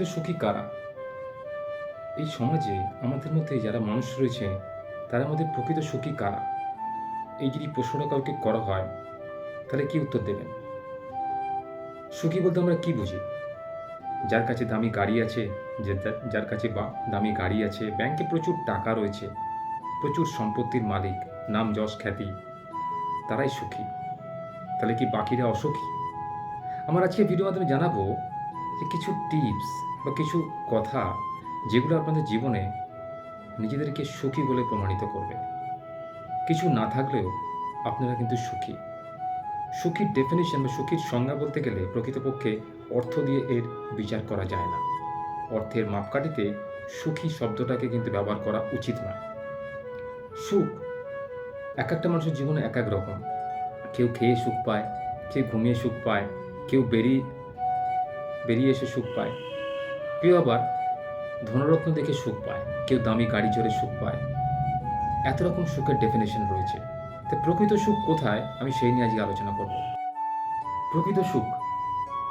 প্রকৃত সুখী কারা? এই সমাজে আমাদের মধ্যে যারা মানুষ রয়েছে তার মধ্যে প্রকৃত সুখী কারা? এই যদি প্রশ্নটা কাউকে করা হয়, তাহলে কি উত্তর দেবেন? সুখী বলতে আমরা কি বুঝি? যার কাছে দামি গাড়ি আছে যার কাছে বা- দামি গাড়ি আছে, ব্যাংকে প্রচুর টাকা রয়েছে, প্রচুর সম্পত্তির মালিক, নাম যশ খ্যাতি, তারাই সুখী। তাহলে কি বাকিরা অসুখী? আমার আজকে ভিডিও মাধ্যমে জানাব যে কিছু টিপস বা কিছু কথা যেগুলো আপনাদের জীবনে নিজেদেরকে সুখী বলে প্রমাণিত করবে। কিছু না থাকলেও আপনারা কিন্তু সুখী। সুখীর ডেফিনেশন বা সুখীর সংজ্ঞা বলতে গেলে প্রকৃতপক্ষে অর্থ দিয়ে এর বিচার করা যায় না। অর্থের মাপকাঠিতে সুখী শব্দটাকে কিন্তু ব্যবহার করা উচিত না। সুখ এক একটা মানুষের জীবনে এক এক রকম। কেউ খেয়ে সুখ পায়, কেউ ঘুমিয়ে সুখ পায়, কেউ বেরিয়ে বেরিয়ে এসে সুখ পায়। কেউ আবার ধনরত্ন দেখে সুখ পায়, কেউ দামি গাড়ি চড়ে সুখ পায়। এত রকম সুখের ডেফিনেশন রয়েছে। তো প্রকৃত সুখ কোথায়? আমি সেই নিয়ে আজকে আলোচনা করব। প্রকৃত সুখ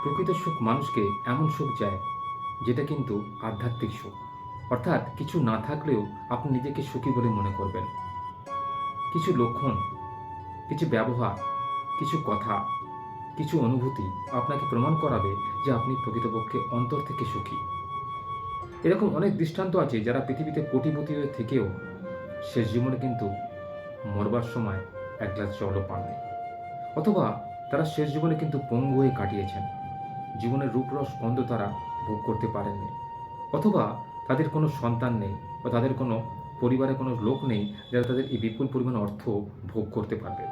প্রকৃত সুখ মানুষকে এমন সুখ যায়, যেটা কিন্তু আধ্যাত্মিক সুখ। অর্থাৎ কিছু না থাকলেও আপনি নিজেকে সুখী বলে মনে করবেন। কিছু লক্ষণ, কিছু ব্যবহার, কিছু কথা, কিছু অনুভূতি আপনাকে প্রমাণ করাবে যে আপনি প্রকৃতপক্ষে অন্তর থেকে সুখী। এরকম অনেক দৃষ্টান্ত আছে যারা পৃথিবীতে কোটিপতি হয়ে থেকেও শেষ জীবনে কিন্তু মরবার সময় এক গ্লাস জলও পাননি। অথবা তারা শেষ জীবনে কিন্তু পঙ্গু হয়ে কাটিয়েছেন। জীবনের রূপরস গন্ধ তারা ভোগ করতে পারেননি। অথবা তাদের কোনো সন্তান নেই বা তাদের কোনো পরিবারে কোনো লোক নেই যারা তাদের এই বিপুল পরিমাণ অর্থ ভোগ করতে পারবে।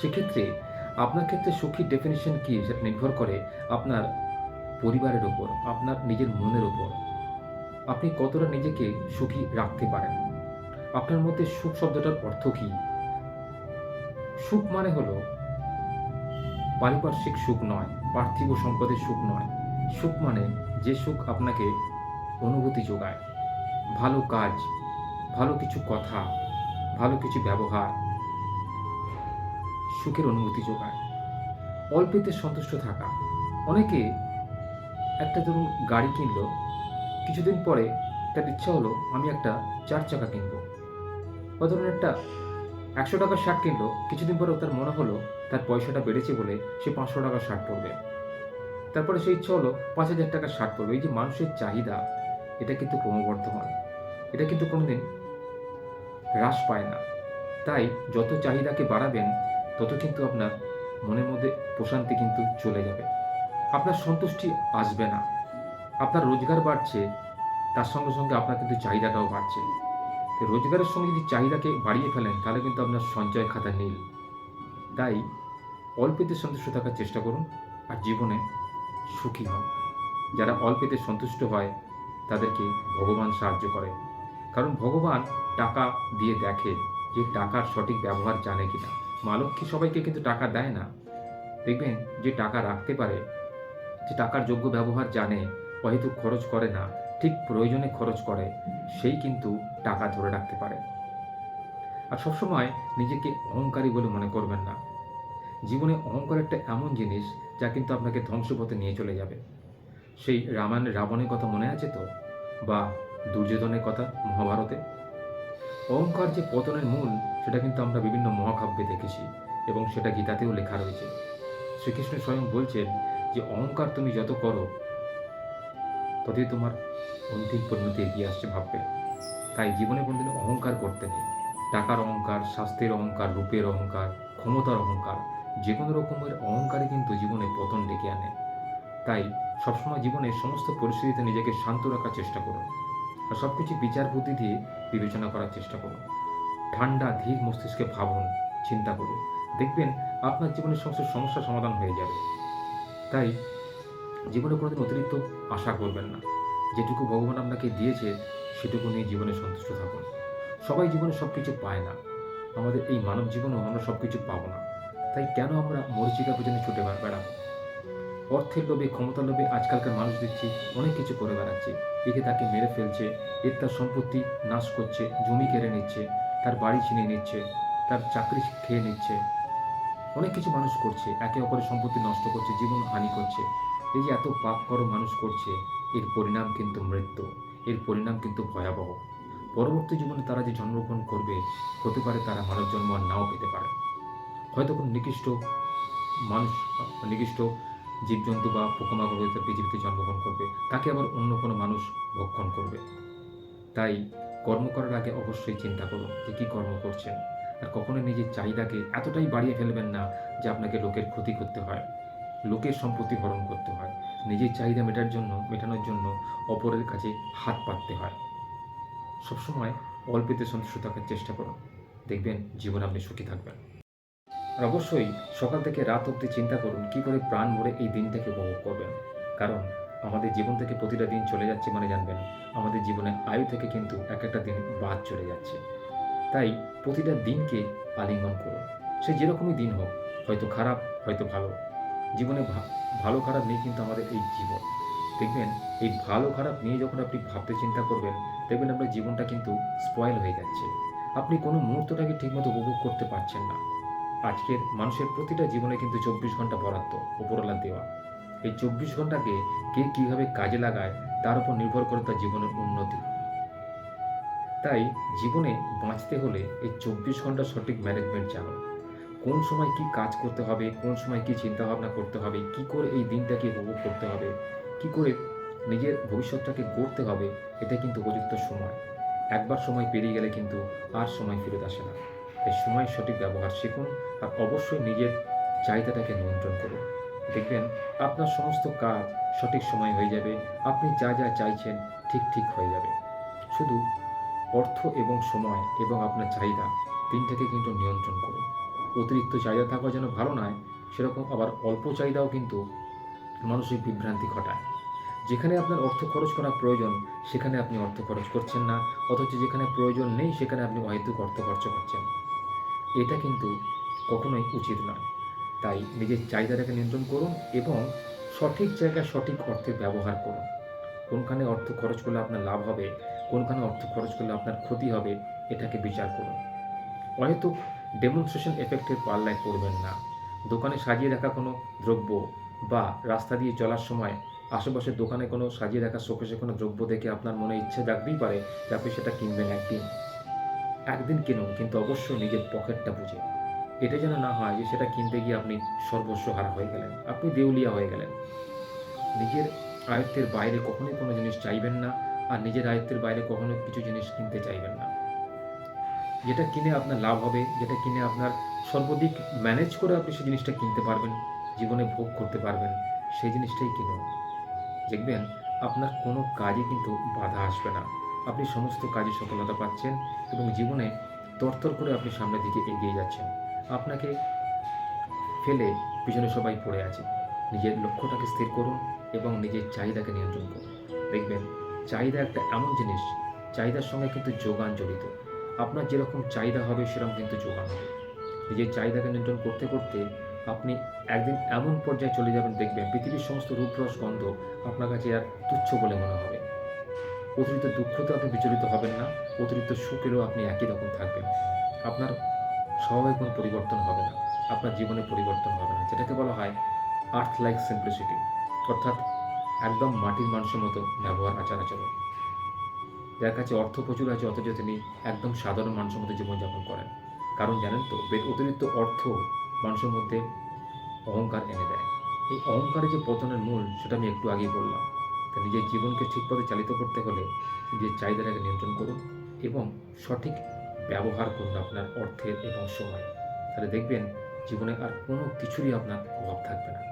সেক্ষেত্রে আপনার ক্ষেত্রে সুখীর ডেফিনেশন কী সেটা নির্ভর করে আপনার পরিবারের উপর আপনার নিজের মনের উপর আপনি কতটা নিজেকে সুখী রাখতে পারেন? আপনার মধ্যে সুখ শব্দটার অর্থ কী? সুখ মানে হলো পারিপার্শ্বিক সুখ নয়, পার্থিব সম্পদের সুখ নয়। সুখ মানে যে সুখ আপনাকে অনুভূতি যোগায়। ভালো কাজ, ভালো কিছু কথা, ভালো কিছু ব্যবহার সুখের অনুভূতি যোগায়। অল্পেতে সন্তুষ্ট থাকা। অনেকে একটা ধরুন গাড়ি কিনলো, কিছুদিন পরে তার ইচ্ছা হলো আমি একটা চার চাকা কিনবো। বা ধরুন একটা একশো টাকার শার্ট কিনলো, কিছুদিন পরেও তার মনে হলো তার পয়সাটা বেড়েছে বলে সে পাঁচশো টাকার শার্ট পরবে। তারপরে সে ইচ্ছা হলো পাঁচ হাজার টাকার শার্ট পরবে। এই যে মানুষের চাহিদা, এটা কিন্তু ক্রমবর্ধমান। এটা কিন্তু কোনোদিন হ্রাস পায় না। তাই যত চাহিদাকে বাড়াবেন, তত কিন্তু আপনার মনের মধ্যে প্রশান্তি কিন্তু চলে যাবে। আপনার সন্তুষ্টি আসবে না। আপনার রোজগার বাড়ছে, তার সঙ্গে সঙ্গে আপনার কিন্তু চাহিদাটাও বাড়ছে। তো রোজগারের সঙ্গে যদি চাহিদাকে বাড়িয়ে ফেলেন, তাহলে কিন্তু আপনার সঞ্চয় খাতা নীল। তাই অল্পেতে সন্তুষ্ট থাকার চেষ্টা করুন আর জীবনে সুখী হন। যারা অল্পেতে সন্তুষ্ট হয়, তাদেরকে ভগবান সাহায্য করে। কারণ ভগবান টাকা দিয়ে দেখে যে টাকার সঠিক ব্যবহার জানে কিনা। মা লক্ষ্মী সবাইকে কিন্তু টাকা দেয় না। দেখবেন যে টাকা রাখতে পারে যে টাকার যোগ্য ব্যবহার জানে হয়তো খরচ করে না, ঠিক প্রয়োজনে খরচ করে, সেই কিন্তু টাকা ধরে রাখতে পারে। আর সবসময় নিজেকে অহংকারী বলে মনে করবেন না। জীবনে অহংকার একটা এমন জিনিস যা কিন্তু আপনাকে ধ্বংসপথে নিয়ে চলে যাবে। সেই রামায়ণ রাবণের কথা মনে আছে তো? বা দুর্যোধনের কথা মহাভারতে? অহংকার যে পতনের মূল, সেটা কিন্তু আমরা বিভিন্ন মহাকাব্যে দেখেছি এবং সেটা গীতাতেও লেখা রয়েছে। শ্রীকৃষ্ণ স্বয়ং বলছেন যে অহংকার তুমি যত করো, ততই তোমার অন্তিম পরিণতি এগিয়ে আসছে ভাববে। তাই জীবনে কোনোদিন অহংকার করতে নেই। টাকার অহংকার, স্বাস্থ্যের অহংকার, রূপের অহংকার, ক্ষমতার অহংকার যে কোনো রকমের অহংকারই কিন্তু জীবনে পতন ডেকে আনে। তাই সবসময় জীবনের সমস্ত পরিস্থিতিতে নিজেকে শান্ত রাখার চেষ্টা করুন আর সব কিছু বিচার বুদ্ধি দিয়ে বিবেচনা করার চেষ্টা করুন। ঠান্ডা, ধীর মস্তিষ্কে ভাবুন, চিন্তা করুন। দেখবেন আপনার জীবনের সমস্ত সমস্যার সমাধান হয়ে যাবে। তাই জীবনে কোনোদিন অতিরিক্ত আশা করবেন না। যেটুকু ভগবান আপনাকে দিয়েছে, সেটুকু নিয়ে জীবনে সন্তুষ্ট থাকুন। সবাই জীবনে সব কিছু পায় না। আমাদের এই মানব জীবনেও আমরা সব কিছু পাবো না। তাই কেন আমরা মরিচিকা পেছনে ছুটে বেড়াবো? অর্থের লোভে, ক্ষমতার লোভে আজকালকার মানুষ দেখছি অনেক কিছু করে বেড়াচ্ছে। একে তাকে মেরে ফেলছে, এর তার সম্পত্তি নাশ করছে, জমি কেড়ে নিচ্ছে, তার বাড়ি ছিনিয়ে নিচ্ছে, তার চাকরি খেয়ে নিচ্ছে। অনেক কিছু মানুষ করছে, একে অপরের সম্পত্তি নষ্ট করছে, জীবন হানি করছে। এই যে এত পাপ করো মানুষ করছে, এর পরিণাম কিন্তু মৃত্যু, এর পরিণাম কিন্তু ভয়াবহ। পরবর্তী জীবনে তারা যে জন্মগ্রহণ করবে, হতে পারে তারা মানব জন্ম আর নাও পেতে পারে। হয়তো কোনো নিকৃষ্ট মানুষ, নিকৃষ্ট জীবজন্তু বা পোকামাকড় হয়তো পৃথিবীতে জন্মগ্রহণ করবে, তাকে আবার অন্য কোনো মানুষ ভক্ষণ করবে। তাই কর্ম করার আগে অবশ্যই চিন্তা করুন যে কী কর্ম করছেন। আর কখনো নিজের চাহিদাকে এতটাই বাড়িয়ে ফেলবেন না যে আপনাকে লোকের ক্ষতি করতে হয়, লোকের সম্পত্তি হরণ করতে হয়, নিজের চাহিদা মেটার জন্য, মেটানোর জন্য অপরের কাছে হাত পাততে হয়। সবসময় অল্পেতে সন্তুষ্ট থাকার চেষ্টা করুন। দেখবেন জীবনে আপনি সুখী থাকবেন। আর অবশ্যই সকাল থেকে রাত অবধি চিন্তা করুন কি করে প্রাণ ভরে এই দিনটাকে উপভোগ করবেন। কারণ আমাদের জীবন থেকে প্রতিটা দিন চলে যাচ্ছে মানে জানবেন, আমাদের জীবনে আয়ু থেকে কিন্তু এক একটা দিন বাদ চলে যাচ্ছে। তাই প্রতিটা দিনকে আলিঙ্গন করুন সে যেরকমই দিন হোক, হয়তো খারাপ, হয়তো ভালো। জীবনে ভালো খারাপ নিয়ে কিন্তু আমাদের এই জীবন। দেখবেন, এই ভালো খারাপ নিয়ে যখন আপনি ভাবতে চিন্তা করবেন, দেখবেন আপনার জীবনটা কিন্তু স্পয়েল হয়ে যাচ্ছে। আপনি কোনো মুহূর্তটাকে ঠিকমতো উপভোগ করতে পারছেন না। আজকের মানুষের প্রতিটা জীবনে কিন্তু চব্বিশ ঘণ্টা বরাদ্দ উপরওয়ালা দেওয়া। এই চব্বিশ ঘন্টাকে কে কীভাবে কাজে লাগায়, তার উপর নির্ভর করে তার জীবনের উন্নতি। তাই জীবনে বাঁচতে হলে এই চব্বিশ ঘণ্টা সঠিক ম্যানেজমেন্ট জানো। কোন সময় কি কাজ করতে হবে, কোন সময় কি চিন্তা ভাবনা করতে হবে, কি করে এই দিনটাকে উপভোগ করতে হবে, কি করে নিজের ভবিষ্যৎটাকে গড়তে হবে, এটা কিন্তু উপযুক্ত সময়। একবার সময় পেরিয়ে গেলে কিন্তু আর সময় ফেরত আসে না। তাই সময় সঠিক ব্যবহার শিখুন আর অবশ্যই নিজের চাহিদাটাকে নিয়ন্ত্রণ করুন। দেখবেন আপনার সমস্ত কাজ সঠিক সময় হয়ে যাবে, আপনি যা যা চাইছেন ঠিক ঠিক হয়ে যাবে। শুধু অর্থ এবং সময় এবং আপনার চাহিদা তিনটাকে কিন্তু নিয়ন্ত্রণ করুন। অতিরিক্ত চাহিদা থাকা যেন ভালো নয়, সেরকম আবার অল্প চাহিদাও কিন্তু মানসিক বিভ্রান্তি ঘটায়। যেখানে আপনার অর্থ খরচ করা প্রয়োজন, সেখানে আপনি অর্থ খরচ করছেন না, অথচ যেখানে প্রয়োজন নেই, সেখানে আপনি অহেতুক অর্থ খরচ করছেন। এটা কিন্তু কখনোই উচিত নয়। তাই নিজের চাহিদাটাকে নিয়ন্ত্রণ করুন এবং সঠিক জায়গায় সঠিক অর্থের ব্যবহার করুন। কোনখানে অর্থ খরচ করলে আপনার লাভ হবে কোনখানে অর্থ খরচ করলে আপনার ক্ষতি হবে, এটাকে বিচার করুন। অহেতুক ডেমনস্ট্রেশন এফেক্টের পাল্লায় পড়বেন না। দোকানে সাজিয়ে রাখা কোনো দ্রব্য বা রাস্তা দিয়ে চলার সময় আশেপাশের দোকানে কোনো সাজিয়ে রাখা শোকেশে কোনো দ্রব্য দেখে আপনার মনে ইচ্ছে জাগতেই পারে যে আপনি সেটা কিনবেন একদিন। একদিন কিনুন, কিন্তু অবশ্যই নিজের পকেটটা বুঝে। এটা যেন না হয় যে সেটা কিনতে গিয়ে আপনি সর্বস্ব হারা হয়ে গেলেন, আপনি দেউলিয়া হয়ে গেলেন। নিজের আয়ত্তের বাইরে কখনোই কোনো জিনিস চাইবেন না আর নিজের আয়ত্তের বাইরে কখনো কিছু জিনিস কিনতে চাইবেন না। যেটা কিনে আপনার লাভ হবে, যেটা কিনে আপনার সর্বাধিক ম্যানেজ করে আপনি সেই জিনিসটা কিনতে পারবেন, জীবনে ভোগ করতে পারবেন, সেই জিনিসটাই কিনুন। দেখবেন আপনার কোনো কাজে কিন্তু বাধা আসবে না। আপনি সমস্ত কাজে সফলতা পাচ্ছেন এবং জীবনে তরতর করে আপনি সামনের দিকে এগিয়ে যাচ্ছেন। আপনাকে ফেলে পিছনে সবাই পড়ে আছে। নিজের লক্ষ্যটাকে স্থির করুন এবং নিজের চাহিদাকে নিয়ন্ত্রণ করুন। দেখবেন চাহিদা একটা এমন জিনিস, চাহিদার সঙ্গে কিন্তু যোগান জড়িত। আপনার যেরকম চাহিদা হবে, সেরকম কিন্তু যোগান হবে। নিজের চাহিদাকে নিয়ন্ত্রণ করতে করতে আপনি একদিন এমন পর্যায়ে চলে যাবেন, দেখবেন পৃথিবীর সমস্ত রূপরস গন্ধ আপনার কাছে আর তুচ্ছ বলে মনে হবে। অতিরিক্ত দুঃখতে আপনি বিচলিত হবেন না, অতিরিক্ত সুখেরও আপনি একই রকম থাকবেন। আপনার স্বভাবে কোনো পরিবর্তন হবে না, আপনার জীবনে পরিবর্তন হবে না, যেটাকে বলা হয় আর্থ লাইক সিম্পলিসিটি অর্থাৎ একদম মাটির মানুষের মতো ব্যবহার, আচার, আচরণ। যার কাছে অর্থ প্রচুর আছে, অথচ তিনি একদম সাধারণ মানুষের মতো জীবনযাপন করেন। কারণ জানেন তো অতিরিক্ত অর্থ মানুষের মধ্যে অহংকার এনে দেয়। এই অহংকারের যে পতনের মূল, সেটা আমি একটু আগেই বললাম। তা নিজের জীবনকে ঠিক পথে চালিত করতে হলে নিজের চাহিদাটাকে নিয়ন্ত্রণ করুন এবং সঠিক ব্যবহার করুন আপনার অর্থের এবং সময় তাহলে দেখবেন জীবনে আর কোনো কিছুরই আপনার অভাব থাকবে না।